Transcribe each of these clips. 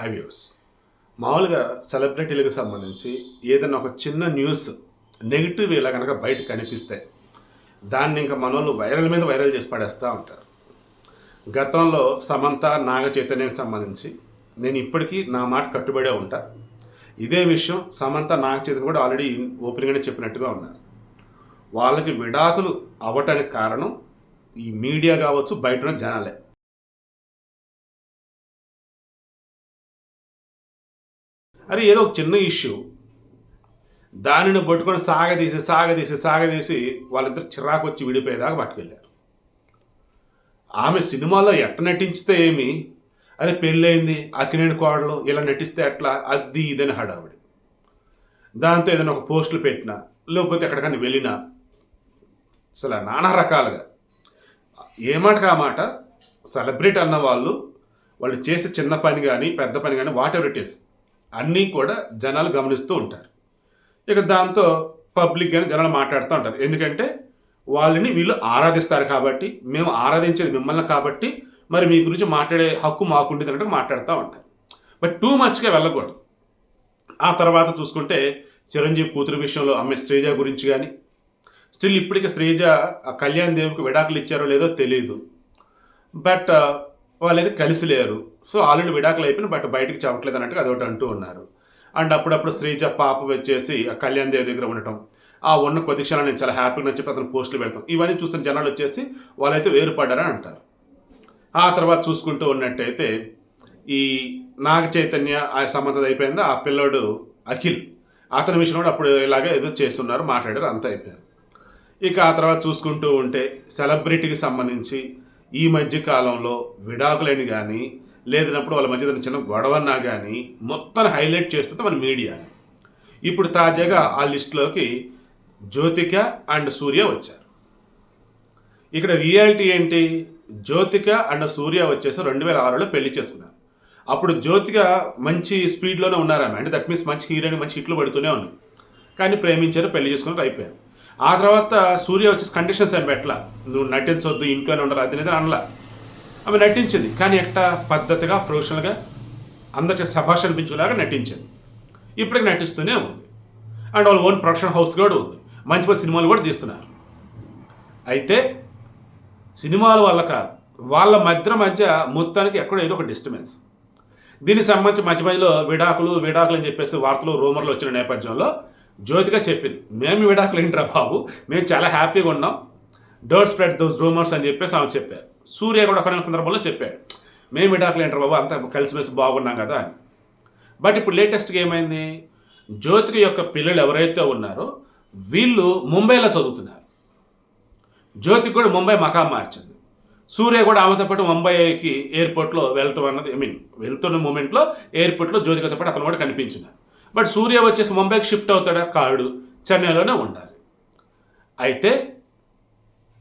హ్యావ్యూస్ మామూలుగా సెలబ్రిటీలకు సంబంధించి ఏదైనా ఒక చిన్న న్యూస్ నెగిటివ్ ఇలా కనుక బయట కనిపిస్తే దాన్ని ఇంకా మనోళ్ళు వైరల్ మీద వైరల్ చేసి పడేస్తూ ఉంటారు. గతంలో సమంత నాగ చైతన్యకు సంబంధించి నేను ఇప్పటికీ నా మాట కట్టుబడే ఉంటా. ఇదే విషయం సమంత నాగ చైతన్య కూడా ఆల్రెడీ ఓపెన్గానే చెప్పినట్టుగా ఉన్నారు. వాళ్ళకి విడాకులు అవ్వటానికి కారణం ఈ మీడియా కావచ్చు బయట ఉన్న జనాలే. అరే ఏదో ఒక చిన్న ఇష్యూ. దానిని పట్టుకొని సాగదీసి సాగదీసి సాగదీసి వాళ్ళిద్దరు చిరాకు వచ్చి విడిపోయేదాకా పట్టుకెళ్ళారు. ఆమె సినిమాలో ఎట్ట నటించితే ఏమి? అరే పెళ్ళయింది అక్కినేని కోడలు ఇలా నటిస్తే ఎట్లా? అది ఇదని హడావిడి. దాంతో ఏదైనా ఒక పోస్టులు పెట్టినా లేకపోతే ఎక్కడికైనా వెళ్ళినా అసలు నానా రకాలుగా. ఏ మాటకు ఆ మాట? సెలబ్రిటీ అన్న వాళ్ళు వాళ్ళు చేసే చిన్న పని కానీ పెద్ద పని కానీ వాట్ ఎవర్ ఇట్ ఈస్ అన్నీ కూడా జనాలు గమనిస్తూ ఉంటారు. ఇక దాంతో పబ్లిక్ జనాలు మాట్లాడుతూ ఉంటారు. ఎందుకంటే వాళ్ళని వీళ్ళు ఆరాధిస్తారు కాబట్టి మేము ఆరాధించేది మిమ్మల్ని కాబట్టి మరి మీ గురించి మాట్లాడే హక్కు మాకుండేది అన్నట్టు మాట్లాడుతూ ఉంటారు. బట్ టూ మచ్గా వెళ్ళకూడదు. ఆ తర్వాత చూసుకుంటే చిరంజీవి కూతురు విషయంలో ఆమె శ్రీజ గురించి కానీ స్టిల్ ఇప్పటికీ శ్రీజ కళ్యాణ్ దేవుకి విడాకులు ఇచ్చారో లేదో తెలియదు బట్ వాళ్ళైతే కలిసి లేరు. సో ఆల్రెడీ విడాకులు అయిపోయిన బట్ బయటకు చెప్పట్లేదు అన్నట్టుగా అదొకటి అంటూ ఉన్నారు. అండ్ అప్పుడప్పుడు శ్రీజ పాప వచ్చేసి ఆ కళ్యాణ్ దేవి దగ్గర ఉండటం ఆ ఉన్న కొద్ది క్షణాలు నేను చాలా హ్యాపీగా చెప్పి అతను పోస్టులు పెడతాం ఇవన్నీ చూస్తున్న జనాలు వచ్చేసి వాళ్ళైతే వేరుపడ్డారని అంటారు. ఆ తర్వాత చూసుకుంటూ ఉన్నట్టయితే ఈ నాగ చైతన్య ఆ సంబంధం అయిపోయిందో? ఆ పిల్లోడు అఖిల్ అతని విషయం కూడా అప్పుడు ఇలాగే ఏదో చేస్తున్నారు మాట్లాడారు అంతా అయిపోయింది. ఇక ఆ తర్వాత చూసుకుంటూ ఉంటే సెలబ్రిటీకి సంబంధించి ఈ మధ్య కాలంలో విడాకులని కానీ లేదన్నప్పుడు వాళ్ళ మధ్య చిన్న గొడవన్నా కానీ మొత్తం హైలైట్ చేస్తుంది మన మీడియాని. ఇప్పుడు తాజాగా ఆ లిస్టులోకి జ్యోతిక అండ్ సూర్య వచ్చారు. ఇక్కడ రియాలిటీ ఏంటి? జ్యోతిక అండ్ సూర్య వచ్చేసి రెండు వేల ఆరులో పెళ్ళి చేసుకున్నారు. అప్పుడు జ్యోతిక మంచి స్పీడ్లోనే ఉన్నారు అంటే దట్ మీన్స్ మంచి హీరోయిన్ మంచి హిట్లు పడుతూనే ఉంది. కానీ ప్రేమించారు పెళ్ళి చేసుకున్నారు అయిపోయారు. ఆ తర్వాత సూర్య వచ్చేసి కండిషన్స్ ఏం పెట్టలా నువ్వు నటించొద్దు ఇంట్లోనే ఉండాలి అది అనేది అనలా. ఆమె నటించింది కానీ ఎట్ట పద్ధతిగా ప్రొఫెషనల్గా అందరికీ సభాష అనిపించేలాగా నటించింది. ఇప్పటికి నటిస్తూనే ఉంది. అండ్ వాళ్ళ ఓన్ ప్రొడక్షన్ హౌస్ కూడా ఉంది. మంచి మంచి సినిమాలు కూడా తీస్తున్నారు. అయితే సినిమాల వల్ల కాదు వాళ్ళ మధ్య మధ్య మొత్తానికి ఎక్కడో ఏదో ఒక డిస్టర్బెన్స్ దీనికి సంబంధించి మధ్య మధ్యలో విడాకులు విడాకులు అని చెప్పేసి వార్తలు రూమర్లు వచ్చిన నేపథ్యంలో జ్యోతిగా చెప్పింది మేము విడాకులు ఏంట్రా బాబు? మేము చాలా హ్యాపీగా ఉన్నాం. డోర్ స్ప్రెడ్ దోస్ రూమర్స్ అని చెప్పేసి ఆమె చెప్పారు. సూర్య కూడా ఒక సందర్భంలో చెప్పాడు మేము విడాకులు ఏంట్రా బాబు? అంతా కలిసిమెలిసి బాగున్నాం కదా అని. బట్ ఇప్పుడు లేటెస్ట్గా ఏమైంది? జ్యోతిక యొక్క పిల్లలు ఎవరైతే ఉన్నారో వీళ్ళు ముంబైలో చదువుతున్నారు. జ్యోతికి కూడా ముంబై మకాం మార్చింది. సూర్య కూడా ఆమెతో పాటు ముంబైకి ఎయిర్పోర్ట్లో వెళ్ళటం అన్నది ఐ మీన్ వెళ్తున్న మూమెంట్లో ఎయిర్పోర్ట్లో జ్యోతికతో పాటు అతను కూడా కనిపించినారు బట్ సూర్య వచ్చేసి ముంబైకి షిఫ్ట్ అవుతాడా? కాడు. చెన్నైలోనే ఉండాలి. అయితే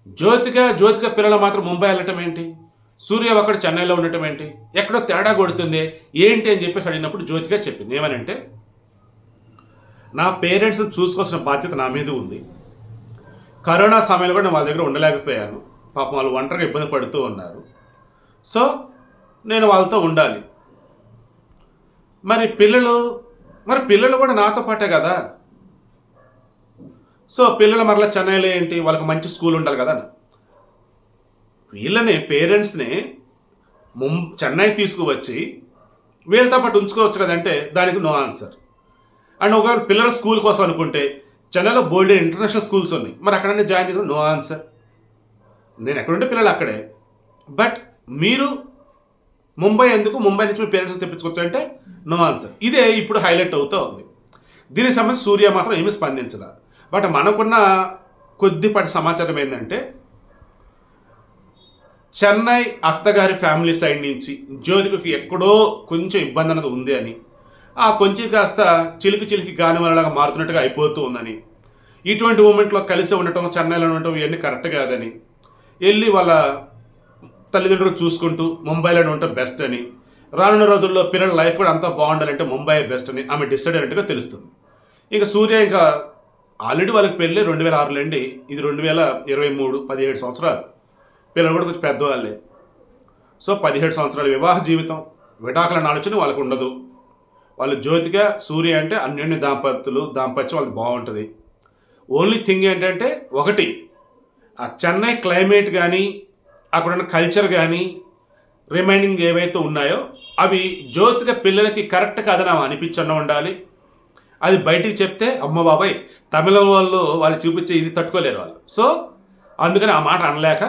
జ్యోతిక జ్యోతిక పిల్లలు మాత్రం ముంబై వెళ్ళటం ఏంటి? సూర్య అక్కడ చెన్నైలో ఉండటం ఏంటి? ఎక్కడో తేడా కొడుతుంది? ఏంటి అని చెప్పేసి అడిగినప్పుడు జ్యోతిక చెప్పింది. ఏమనంటే నా పేరెంట్స్ని చూసుకోవాల్సిన బాధ్యత నా మీద ఉంది. కరోనా సమయంలో కూడా నేను వాళ్ళ దగ్గర ఉండలేకపోయాను. పాపం వాళ్ళు ఒంటరిగా ఇబ్బంది పడుతూ ఉన్నారు. సో నేను వాళ్ళతో ఉండాలి. మరి పిల్లలు మరి పిల్లలు కూడా నాతో పాటే కదా? సో పిల్లలు మరలా చెన్నైలో ఏంటి? వాళ్ళకి మంచి స్కూల్ ఉండాలి కదా వీళ్ళని పేరెంట్స్ని ముం చెన్నై తీసుకువచ్చి వీళ్ళతో పాటు ఉంచుకోవచ్చు కదంటే దానికి నో ఆన్సర్ అండ్ ఒకవేళ పిల్లల స్కూల్ కోసం అనుకుంటే చెన్నైలో బోల్డ్ ఇంటర్నేషనల్ స్కూల్స్ ఉన్నాయి. మరి అక్కడనే జాయిన్ చేసుకుని నో ఆన్సర్ నేను ఎక్కడుంటే పిల్లలు అక్కడే. బట్ మీరు ముంబై ఎందుకు? ముంబై నుంచి మీ పేరెంట్స్ తెప్పించుకోవచ్చు అంటే నో ఆన్సర్ ఇదే ఇప్పుడు హైలైట్ అవుతూ ఉంది. దీనికి సంబంధించి సూర్య మాత్రం ఏమీ స్పందించదా? బట్ మనకున్న కొద్దిపాటి సమాచారం ఏంటంటే చెన్నై అత్తగారి ఫ్యామిలీ సైడ్ నుంచి జ్యోతికకి ఎక్కడో కొంచెం ఇబ్బంది అన్నది ఉంది అని ఆ కొంచెం కాస్త చిలికి చిలికి గాని వలలాగా మారుతున్నట్టుగా అయిపోతూ ఉందని ఇటువంటి మూమెంట్లో కలిసి ఉండటం చెన్నైలో ఉండటం ఇవన్నీ కరెక్ట్ కాదని వెళ్ళి వాళ్ళ తల్లిదండ్రులు చూసుకుంటూ ముంబైలో ఉంటే బెస్ట్ అని. రానున్న రోజుల్లో పిల్లల లైఫ్ కూడా అంతా బాగుండాలంటే ముంబై బెస్ట్ అని ఆమె డిసైడ్ అయినట్టుగా తెలుస్తుంది. ఇక సూర్య ఇంకా ఆల్రెడీ వాళ్ళకి పెళ్ళి రెండు వేల ఆరులో అండి. ఇది రెండు వేల ఇరవై మూడు పదిహేడు సంవత్సరాలు. పిల్లలు కూడా కొంచెం పెద్దవాళ్ళే. సో పదిహేడు సంవత్సరాల వివాహ జీవితం విడాకుల ఆలోచన వాళ్ళకు ఉండదు. వాళ్ళు జ్యోతిగా సూర్య అంటే అన్యోన్య దాంపత్యులు దాంపత్యం వాళ్ళకి బాగుంటుంది. ఓన్లీ థింగ్ ఏంటంటే ఒకటి ఆ చెన్నై క్లైమేట్ కానీ అక్కడున్న కల్చర్ కానీ రిమైనింగ్ ఏవైతే ఉన్నాయో అవి జ్యోతిక పిల్లలకి కరెక్ట్ కాదని ఆమె అనిపించడం ఉండాలి. అది బయటికి చెప్తే అమ్మ బాబాయ్ తమిళ వాళ్ళు వాళ్ళు చూపించే ఇది తట్టుకోలేరు వాళ్ళు. సో అందుకని ఆ మాట అనలేక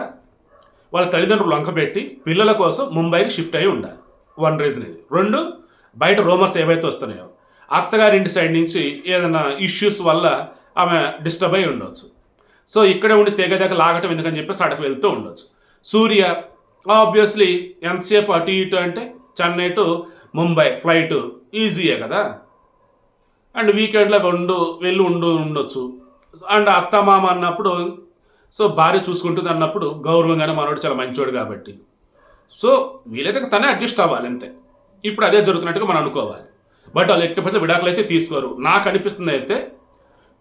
వాళ్ళ తల్లిదండ్రులు వంకపెట్టి పిల్లల కోసం ముంబైకి షిఫ్ట్ అయి ఉండాలి. వన్ రీజన్ ఇది. రెండు బయట రూమర్స్ ఏవైతే వస్తున్నాయో అత్తగారింటి సైడ్ నుంచి ఏదైనా ఇష్యూస్ వల్ల ఆమె డిస్టర్బ్ అయి ఉండొచ్చు. సో ఇక్కడే ఉండి తెగదాకా లాగటం ఎందుకని చెప్పేసి అక్కడికి వెళ్తూ ఉండొచ్చు. సూర్య ఆబ్వియస్లీ ఎంతసేపు అటు ఇటు అంటే చెన్నై టు ముంబై ఫ్లైట్ ఈజీయే కదా? అండ్ వీకెండ్లో ఉండు వెళ్ళి ఉండు ఉండొచ్చు. అండ్ అత్త మామ అన్నప్పుడు సో భార్య చూసుకుంటుంది అన్నప్పుడు గౌరవంగానే మనోడు చాలా మంచోడు కాబట్టి. సో వీలైతే తనే అడ్జస్ట్ అవ్వాలి అంతే. ఇప్పుడు అదే జరుగుతున్నట్టుగా మనం అనుకోవాలి. బట్ వాళ్ళు ఎట్టి పట్ల విడాకులు అయితే తీసుకోరు. నాకు అనిపిస్తుంది అయితే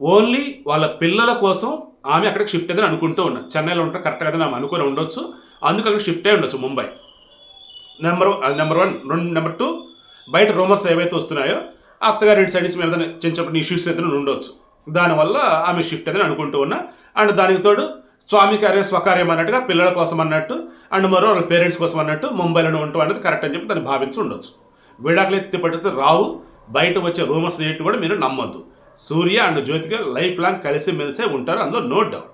ఓన్లీ వాళ్ళ పిల్లల కోసం ఆమె అక్కడికి షిఫ్ట్ అయిందని అనుకుంటూ ఉన్నా. చెన్నైలో ఉంటే కరెక్ట్ కదా ఆమె అనుకుని ఉండొచ్చు. అందుకు అక్కడ షిఫ్ట్ అయి ఉండొచ్చు ముంబై. నెంబర్ నెంబర్ వన్ రెండు నెంబర్ టూ బయట రూమర్స్ ఏవైతే వస్తున్నాయో ఆ అత్తగారి సైడ్ నుంచి మీద చిన్న చిన్న ఇష్యూస్ అయితే ఉండొచ్చు. దానివల్ల ఆమె షిఫ్ట్ అయిందని అనుకుంటూ ఉన్నా. అండ్ దానికి తోడు స్వామి కార్యం స్వకార్యం అన్నట్టుగా పిల్లల కోసం అన్నట్టు అండ్ మరో వాళ్ళ పేరెంట్స్ కోసం అన్నట్టు ముంబైలోనే ఉంటాం అనేది కరెక్ట్ అని చెప్పి దాన్ని భావించి ఉండొచ్చు. విడాకులు ఎత్తి పడితే రావు. బయట వచ్చే రూమర్స్ ఏంటి కూడా మీరు నమ్మొద్దు. Surya and Jyothika life long కలిసి మెలిసే ఉంటారు అందులో నో డౌట్.